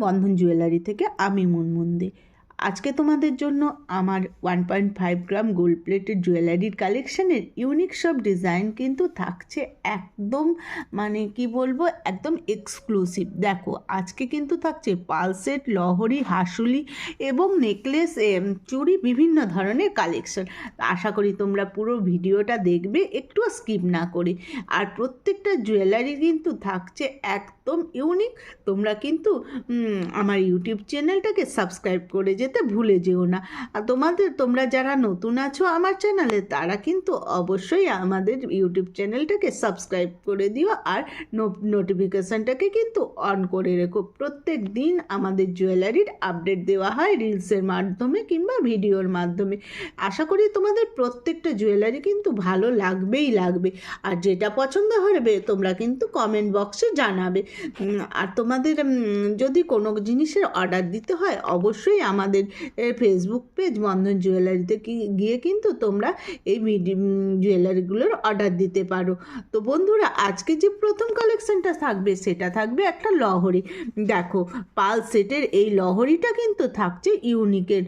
বন্ধন jewellery থেকে আমি মুনমুন্দি আজকে তোমাদের জন্য আমার one point five gram gold প্লেটের জুয়েলারির কালেকশানের ইউনিক সব ডিজাইন কিন্তু থাকছে একদম মানে কি বলব, একদম এক্সক্লুসিভ দেখো, আজকে কিন্তু থাকছে পালসেট লহরি, হাসুলি এবং নেকলেস চুড়ি, বিভিন্ন ধরনের কালেকশন আশা করি তোমরা পুরো ভিডিওটা দেখবে, একটুও স্কিপ না করে। আর প্রত্যেকটা জুয়েলারি কিন্তু থাকছে একদম ইউনিক তোমরা কিন্তু আমার ইউটিউব চ্যানেলটাকে সাবস্ক্রাইব করে যেতে ভুলে যেও না। আর তোমাদের, তোমরা যারা নতুন আছো আমার চ্যানেলে তারা কিন্তু অবশ্যই আমাদের ইউটিউব চ্যানেলটাকে সাবস্ক্রাইব করে দিও আর নোটিফিকেশানটাকে কিন্তু অন করে রেখো। প্রত্যেক দিন আমাদের জুয়েলারির আপডেট দেওয়া হয় রিলসের মাধ্যমে কিংবা ভিডিওর মাধ্যমে। আশা করি তোমাদের প্রত্যেকটা জুয়েলারি কিন্তু ভালো লাগবেই লাগবে। আর যেটা পছন্দ হবে তোমরা কিন্তু কমেন্ট বক্সে জানাবে। আর তোমাদের যদি কোনো জিনিসের অর্ডার দিতে হয়, অবশ্যই আমাদের ফেসবুক পেজ বন্ধন জুয়েলারিতে গিয়ে কিন্তু তোমরা এই জুয়েলারিগুলোর অর্ডার দিতে পারো। তো বন্ধুরা, আজকে যে প্রথম কালেকশনটা থাকবে, সেটা থাকবে একটা লহরি। দেখো পাল সেটের এই লহরিটা কিন্তু থাকছে ইউনিকের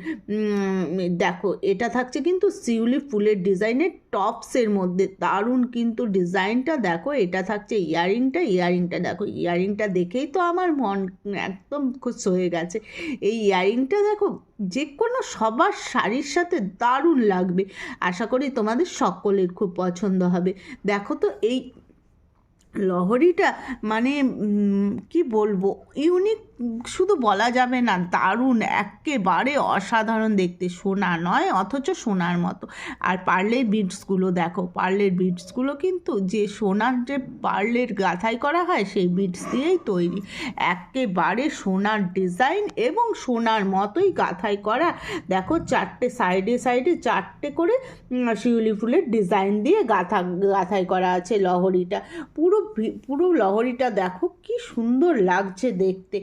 দেখো, এটা থাকছে কিন্তু শিউলি ফুলের ডিজাইনের টপসের মধ্যে। দারুণ কিন্তু ডিজাইনটা দেখো, এটা থাকছে ইয়ারিংটা ইয়ারিংটা দেখো ইয়ারিংটা দেখেই তো আমার মন একদম খুশ হয়ে গেছে। এই ইয়ারিংটা দেখো যে কোনো সবার শাড়ির সাথে দারুণ লাগবে। আশা করি তোমাদের সকলের খুব পছন্দ হবে। দেখো তো এই লহরিটা মানে কি বলব? ইউনিক শুধু বলা যাবে না, দারুণ একেবারে অসাধারণ দেখতে। সোনা নয়, অথচ সোনার মতো। আর পার্লের বিটসগুলো দেখো, পার্লের বিটসগুলো কিন্তু যে সোনার যে পার্লের গাঁথাই করা হয়, সেই বিটস দিয়েই তৈরি। একেবারে সোনার ডিজাইন এবং সোনার মতোই গাঁথাই করা। দেখো, চারটে সাইডে সাইডে চারটে করে শিউলি ফুলের ডিজাইন দিয়ে গাঁথা, গাঁথাই করা আছে লহরিটা। পুরো পুরো লহরিটা দেখো কি সুন্দর লাগছে দেখতে।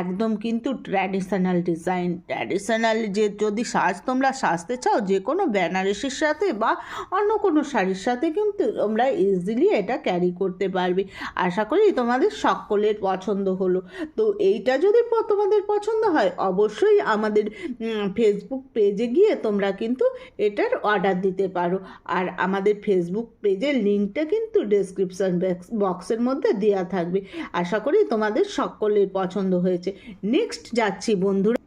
একদম কিন্তু ট্র্যাডিশনাল ডিজাইন ট্র্যাডিশনাল যে যদি সাজ তোমরা সাজতে চাও, যে কোনো বেনারসির সাথে বা অন্য কোনো শাড়ির সাথে কিন্তু তোমরা ইজিলি এটা ক্যারি করতে পারবে। আশা করি তোমাদের সকলের পছন্দ হলো। তো এইটা যদি তোমাদের পছন্দ হয়, অবশ্যই আমাদের ফেসবুক পেজে গিয়ে তোমরা কিন্তু এটার অর্ডার দিতে পারো। আর আমাদের ফেসবুক পেজের লিঙ্কটা কিন্তু ডেসক্রিপশন বক্সের মধ্যে দেওয়া থাকবে। আশা করি তোমাদের সকলের পছন্দ হয়েছে। নেক্সট যাচ্ছি বন্ধুরা।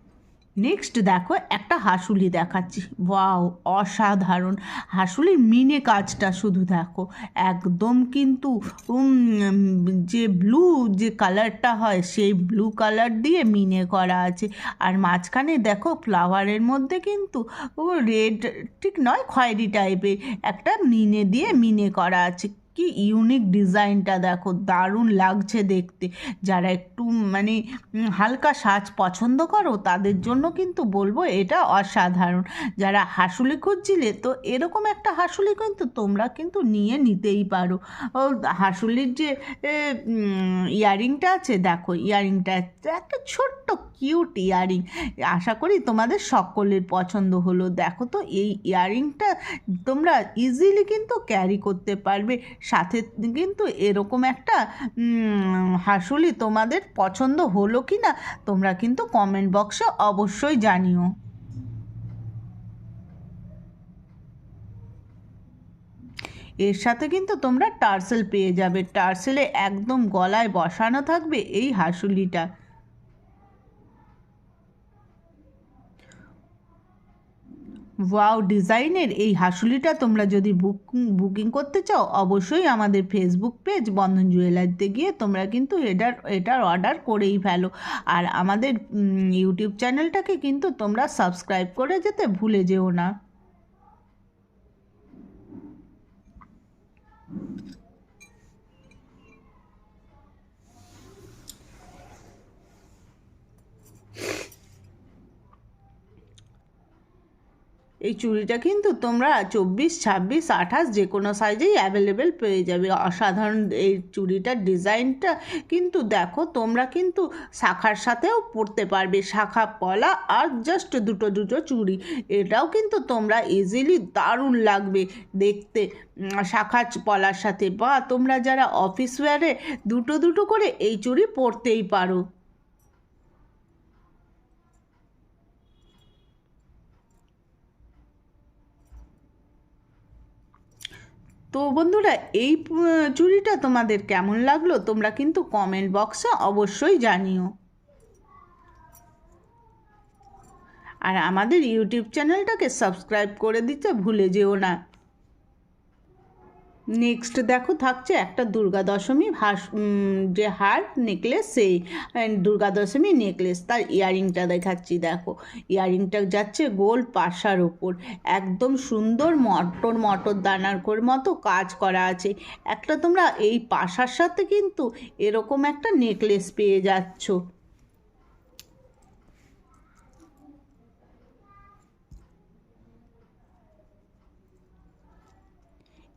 নেক্সট দেখো, একটা হাসুলি দেখাচ্ছি। ওয়াও অসাধারণ। হাসুলির মিনে কাজটা শুধু দেখো। একদম কিন্তু যে ব্লু যে কালারটা হয়, সেই ব্লু কালার দিয়ে মিনে করা আছে। আর মাঝখানে দেখো ফ্লাওয়ারের মধ্যে কিন্তু রেড ঠিক নয়, খয়েরি টাইপের একটা মিনে দিয়ে মিনে করা আছে। কি ইউনিক ডিজাইনটা দেখো, দারুণ লাগছে দেখতে। যারা একটু মানে হালকা সাজ পছন্দ করো, তাদের জন্য কিন্তু বলব এটা অসাধারণ। যারা হাসুলি খুঁজছিলে, তো এরকম একটা হাসুলি কিন্তু তোমরা কিন্তু নিয়ে নিতেই পারো। হাসুলির যে ইয়ারিংটা আছে, দেখো, ইয়ারিংটা একটা ছোট্ট কিউট ইয়ারিং। আশা করি তোমাদের সকলের পছন্দ হলো। দেখো তো, এই ইয়ারিংটা তোমরা ইজিলি কিন্তু ক্যারি করতে পারবে। সাথে কিন্তু এরকম একটা হাসুলি তোমাদের পছন্দ হলো কি না তোমরা কিন্তু কমেন্ট বক্সে অবশ্যই জানিও। এর সাথে কিন্তু তোমরা টার্সেল পেয়ে যাবে। টার্সেলে একদম গলায় বসানো থাকবে এই হাসুলিটা। ওয়াও ডিজাইনের এই হাসুলিটা তোমরা যদি বুক বুকিং করতে চাও, অবশ্যই আমাদের ফেসবুক পেজ বন্ধন জুয়েলারিতে গিয়ে তোমরা কিন্তু এটার এটার অর্ডার করেই ফেলো। আর আমাদের ইউটিউব চ্যানেলটাকে কিন্তু তোমরা সাবস্ক্রাইব করে যেতে ভুলে যেও না। এই চুড়িটা কিন্তু তোমরা চব্বিশ, ছাব্বিশ, আঠাশ যে কোনো সাইজেই অ্যাভেলেবেল পেয়ে যাবে। অসাধারণ এই চুড়িটার ডিজাইনটা কিন্তু দেখো, তোমরা কিন্তু শাখার সাথেও পরতে পারবে। শাখা পলা আর জাস্ট দুটো দুটো চুড়ি। এটাও কিন্তু তোমরা ইজিলি দারুণ লাগবে দেখতে। শাখা পলার সাথে বা তোমরা যারা অফিস ওয়্যারে দুটো দুটো করে এই চুড়ি পরতেই পারো। তো বন্ধুরা, এই চুরিটা তোমাদের কেমন লাগল তোমরা কিন্তু কমেন্ট বক্সে অবশ্যই জানিও। আর আমাদের ইউটিউব চ্যানেলটাকে সাবস্ক্রাইব করে দিতে ভুলে যেও না। নেক্সট দেখো থাকছে একটা দুর্গা দশমী উম, যে হার নেকলেস সেই দুর্গা দশমী নেকলেস তার ইয়ারিংটা দেখাচ্ছি দেখো। ইয়ারিংটা যাচ্ছে গোল পাশার ওপর একদম সুন্দর মটর মটর দানার করে মতো কাজ করা আছে। একটা তোমরা এই পাশার সাথে কিন্তু এরকম একটা নেকলেস পেয়ে যাচ্ছ।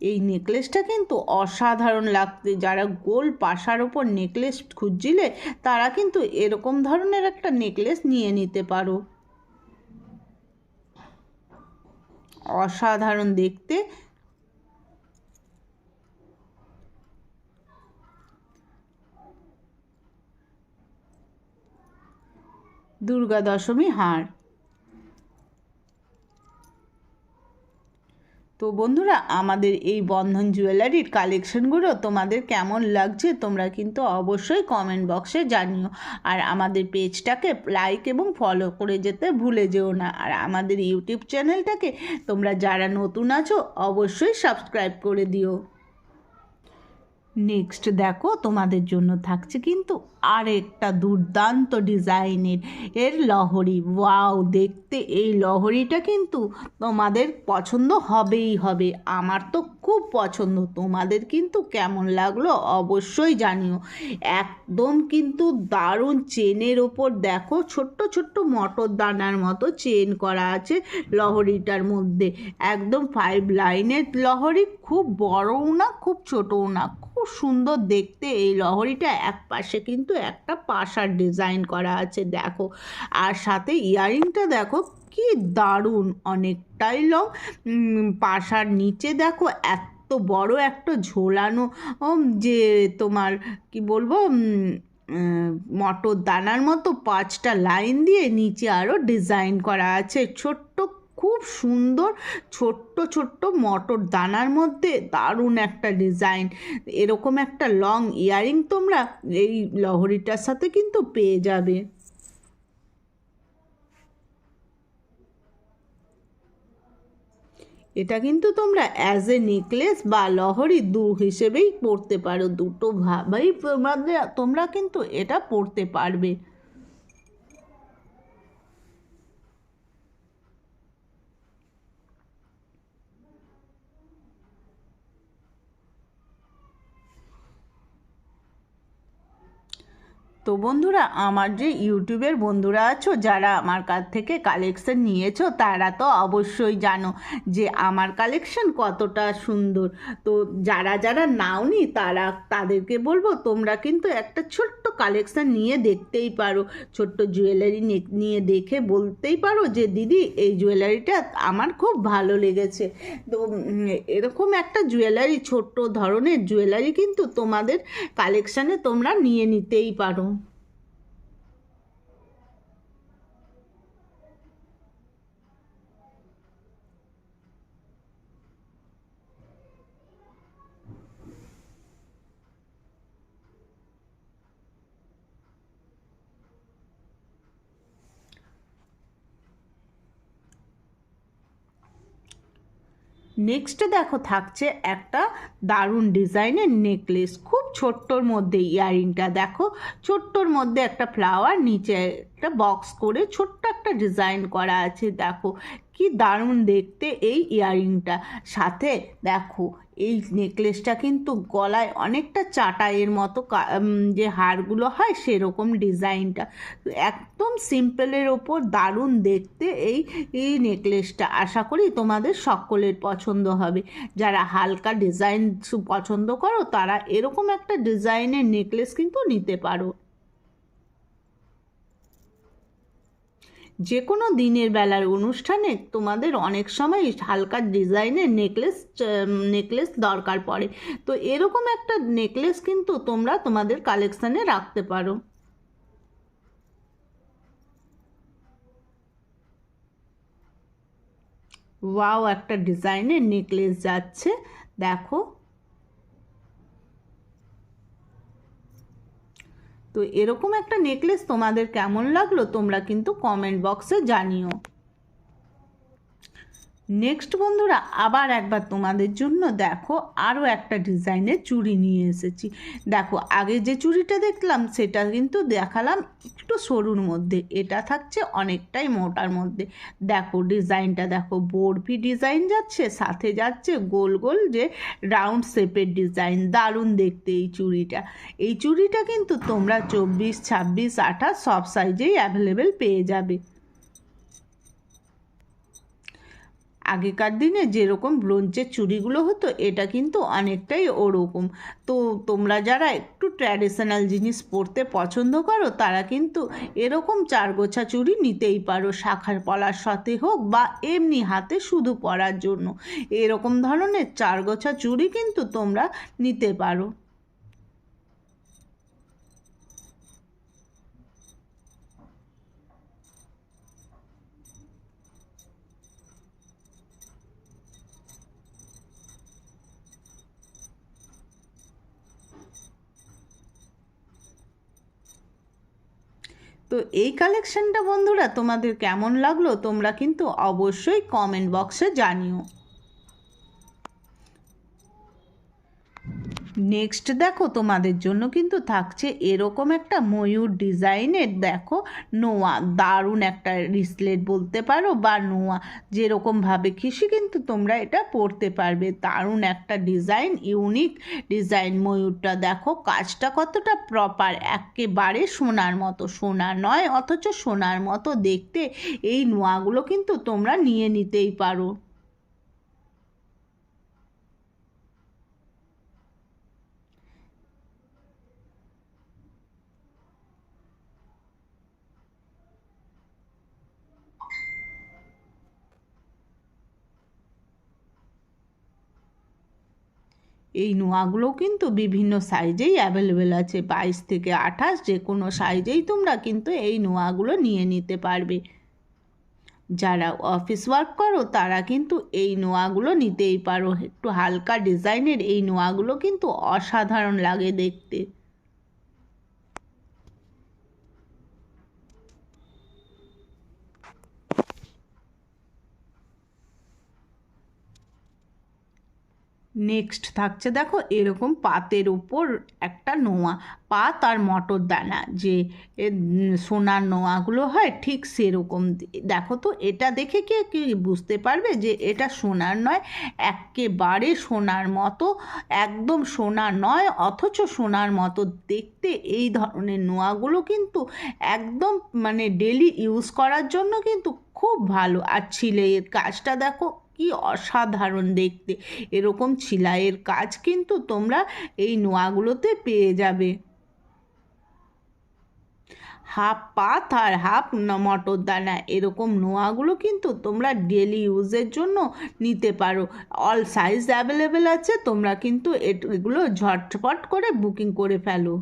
এই নেকলেসটা কিন্তু অসাধারণ লাগতে, যারা গোল পাশার ওপর নেকলেস খুঁজছিলে, তারা কিন্তু এরকম ধরনের একটা নেকলেস নিয়ে নিতে পারো। অসাধারণ দেখতে। দুর্গা দশমী হার। তো বন্ধুরা, আমাদের এই বন্ধন জুয়েলারির কালেকশনগুলো তোমাদের কেমন লাগছে তোমরা কিন্তু অবশ্যই কমেন্ট বক্সে জানিও। আর আমাদের পেজটাকে লাইক এবং ফলো করে যেতে ভুলে যেও না। আর আমাদের ইউটিউব চ্যানেলটাকে তোমরা যারা নতুন আছো, অবশ্যই সাবস্ক্রাইব করে দিও। নেক্সট দেখো তোমাদের জন্য থাকছে কিন্তু আরেকটা দুর্দান্ত ডিজাইনের এর লহরি। ওয়াও দেখতে এই লহরিটা কিন্তু তোমাদের পছন্দ হবেই হবে। আমার তো খুব পছন্দ। তোমাদের কিন্তু কেমন লাগল অবশ্যই জানিও। একদম কিন্তু দারুণ চেনের ওপর দেখো ছোট্ট ছোট্ট মটর দানার মতো চেন করা আছে লহরিটার মধ্যে। একদম ফাইভ লাইনের লহরি খুব বড়ও না, খুব ছোটও না। খুব সুন্দর দেখতে এই লহরিটা। এক পাশে কিন্তু একটা পাশার ডিজাইন করা আছে, দেখো। আর সাথে ইয়ারিংটা দেখো কি দারুণ, অনেকটাই লং। পাশার নিচে দেখো এত বড় একটা ঝোলানো যে তোমার কি বলব মটর দানার মতো পাঁচটা লাইন দিয়ে নিচে আরও ডিজাইন করা আছে। ছোট্ট, খুব সুন্দর, ছোট্ট ছোট্ট মটর দানার মধ্যে দারুণ একটা ডিজাইন। এরকম একটা লং ইয়ারিং তোমরা এই লহরিটার সাথে কিন্তু পেয়ে যাবে। এটা কিন্তু তোমরা অ্যাজ এ নেকলেস বা লহরি দু হিসেবেই পড়তে পারো। দুটো ভাবেই তোমাদের তোমরা কিন্তু এটা পড়তে পারবে। তো বন্ধুরা, আমার যে ইউটিউবের বন্ধুরা আছো, যারা আমার কাছ থেকে কালেকশন নিয়েছো, তারা তো অবশ্যই জানো যে আমার কালেকশন কতটা সুন্দর। তো যারা যারা নাও নাওনি, তারা তাদেরকে বলব, তোমরা কিন্তু একটা ছোট্ট কালেকশন নিয়ে দেখতেই পারো। ছোট্ট জুয়েলারি নিয়ে দেখে বলতেই পারো যে, দিদি, এই জুয়েলারিটা আমার খুব ভালো লেগেছে। তো এরকম একটা জুয়েলারি ছোট্ট ধরনের জুয়েলারি কিন্তু তোমাদের কালেকশানে তোমরা নিয়ে নিতেই পারো। নেক্সট দেখো থাকছে একটা দারুণ ডিজাইনের নেকলেস খুব ছোট্টর মধ্যে ইয়ারিংটা। দেখো, ছোট্টর মধ্যে একটা ফ্লাওয়ার নিচে একটা বক্স করে ছোট্ট একটা ডিজাইন করা আছে। দেখো, কি দারুণ দেখতে এই ইয়ারিংটা। সাথে দেখো এই নেকলেসটা কিন্তু গলায় অনেকটা চাটাইয়ের মতো যে হারগুলো হয় সেরকম ডিজাইনটা। একদম সিম্পলের ওপর দারুণ দেখতে এই এই নেকলেসটা আশা করি তোমাদের সকলের পছন্দ হবে। যারা হালকা ডিজাইন পছন্দ করো, তারা এরকম একটা ডিজাইনের নেকলেস কিন্তু নিতে পারো। যে কোনো দিনের বেলার অনুষ্ঠানে তোমাদের অনেক সময় হালকা ডিজাইনের নেকলেস নেকলেস দরকার পড়ে। তো এরকম একটা নেকলেস কিন্তু তোমরা তোমাদের কালেকশানে রাখতে পারো। ওয়াও, একটা ডিজাইনের নেকলেস যাচ্ছে। দেখো তো এরকম একটা নেকলেস তোমাদের কেমন লাগল তোমরা কিন্তু কমেন্ট বক্সে জানিও। নেক্সট বন্ধুরা, আবার একবার তোমাদের জন্য দেখো আরও একটা ডিজাইনের চুড়ি নিয়ে এসেছি। দেখো, আগে যে চুড়িটা দেখলাম, সেটা কিন্তু দেখালাম একটু সরুর মধ্যে। এটা থাকছে অনেকটাই মোটার মধ্যে। দেখো, ডিজাইনটা দেখো, বরফি ডিজাইন যাচ্ছে, সাথে যাচ্ছে গোল গোল যে রাউন্ড শেপের ডিজাইন। দারুণ দেখতে এই চুড়িটা। এই চুড়িটা কিন্তু তোমরা চব্বিশ, ছাব্বিশ, আঠাশ সব সাইজেই অ্যাভেলেবেল পেয়ে যাবে। আগেকার দিনে যেরকম ব্রোঞ্চের চুড়িগুলো হতো, এটা কিন্তু অনেকটাই ওরকম। তো তোমরা যারা একটু ট্র্যাডিশনাল জিনিস পরতে পছন্দ করো, তারা কিন্তু এরকম চারগোছা চুড়ি নিতেই পারো, শাখার পলার সাথে হোক বা এমনি হাতে শুধু পরার জন্য। এরকম ধরনের চারগোছা চুড়ি কিন্তু তোমরা নিতে পারো। তো এই কালেকশনটা বন্ধুরা তোমাদের কেমন লাগল তোমরা কিন্তু অবশ্যই কমেন্ট বক্সে জানিও। নেক্সট দেখো, তোমাদের জন্য কিন্তু থাকছে এরকম একটা ময়ূর ডিজাইনের দেখো, নোয়া, দারুণ একটা রিসলেট বলতে পারো বা নোয়া যেরকমভাবে খুশি কিন্তু তোমরা এটা পরতে পারবে। দারুণ একটা ডিজাইন ইউনিক ডিজাইন ময়ূরটা, দেখো, কাজটা কতটা প্রপার একেবারে সোনার মতো, সোনা নয়, অথচ সোনার মতো দেখতে এই নোয়াগুলো কিন্তু তোমরা নিয়ে নিতেই পারো। এই নোয়াগুলো কিন্তু বিভিন্ন সাইজেই অ্যাভেলেবেল আছে। বাইশ থেকে আঠাশ যে কোনো সাইজেই তোমরা কিন্তু এই নোয়াগুলো নিয়ে নিতে পারবে। যারা অফিস ওয়ার্ক করো, তারা কিন্তু এই নোয়াগুলো নিতেই পারো। একটু হালকা ডিজাইনের এই নোয়াগুলো কিন্তু অসাধারণ লাগে দেখতে। নেক্সট থাকছে দেখো, এরকম পাতের উপর একটা নোয়া। পাত আর মটর দানা, যে সোনার নোয়াগুলো হয় ঠিক সেরকম। দেখো তো, এটা দেখে কে, কি বুঝতে পারবে যে এটা সোনার নয়, একেবারে সোনার মতো, একদম সোনা নয়, অথচ সোনার মতো। দেখতে এই ধরনের নোয়াগুলো কিন্তু একদম মানে ডেলি ইউজ করার জন্য কিন্তু খুব ভালো। আর ছিলের কাজটা দেখো কি অসাধারণ দেখতে। এরকম ছিলাইয়ের কাজ কিন্তু তোমরা এই নোয়াগুলোতে পেয়ে যাবে। হাফ পাত আর হাফ মটর দানা, এরকম নোয়াগুলো কিন্তু তোমরা ডেলি ইউজের জন্য নিতে পারো। অল সাইজ অ্যাভেলেবেল আছে, তোমরা কিন্তু এগুলো ঝটপট করে বুকিং করে ফেলো।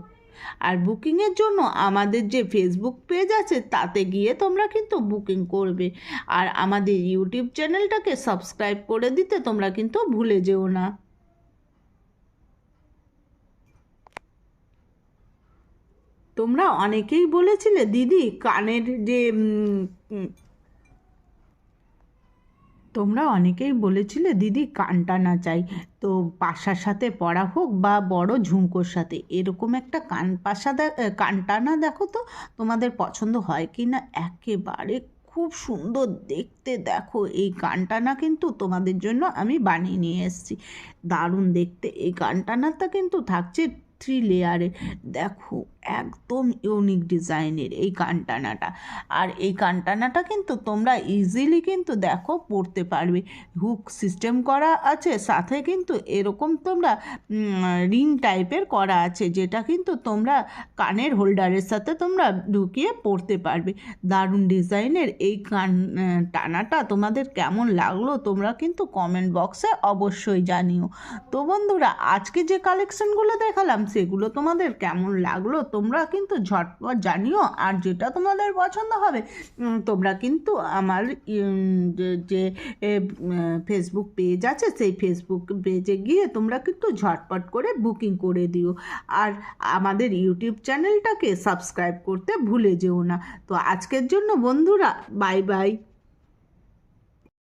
আর বুকিংয়ের জন্য আমাদের যে ফেসবুক পেজ আছে, তাতে গিয়ে তোমরা কিন্তু বুকিং করবে। আর আমাদের ইউটিউব চ্যানেলটাকে সাবস্ক্রাইব করে দিতে তোমরা কিন্তু ভুলে যেও না। তোমরা অনেকেই বলেছিলে, দিদি, কানের যে তোমরা অনেকেই বলেছিলে, দিদি, কানটা না চাই। তো পাশার সাথে পড়া হোক বা বড় ঝুমকোর সাথে। এরকম একটা কান পাশা কানটানা দেখো তো, তোমাদের পছন্দ হয় কি না? একেবারে খুব সুন্দর দেখতে দেখো। এই গানটানা কিন্তু তোমাদের জন্য আমি বানিয়ে নিয়ে এসেছি। দারুণ দেখতে। এই গানটানাটা কিন্তু থাকছে থ্রি লেয়ারে দেখো একদম ইউনিক ডিজাইনের এই কানটানাটা। আর এই কানটানাটা কিন্তু তোমরা ইজিলি কিন্তু দেখো পড়তে পারবে। হুক সিস্টেম করা আছে, সাথে কিন্তু এরকম তোমরা রিং টাইপের করা আছে, যেটা কিন্তু তোমরা কানের হোল্ডারের সাথে তোমরা ঢুকিয়ে পড়তে পারবে। দারুণ ডিজাইনের এই কান টানাটা তোমাদের কেমন লাগল তোমরা কিন্তু কমেন্ট বক্সে অবশ্যই জানিও। তো বন্ধুরা, আজকে যে কালেকশনগুলো দেখালাম, সেগুলো তোমাদের কেমন লাগল তো তোমরা কিন্তু ঝটপট জানিও আর যেটা তোমাদের পছন্দ হবে তোমরা কিন্তু আমার যে- ফেসবুক পেজ আছে, সেই ফেসবুক পেজে গিয়ে তোমরা কিন্তু ঝটপট করে বুকিং করে দিও। আর আমাদের ইউটিউব চ্যানেলটাকে সাবস্ক্রাইব করতে ভুলে যেও না। তো আজকের জন্য বন্ধুরা বাই বাই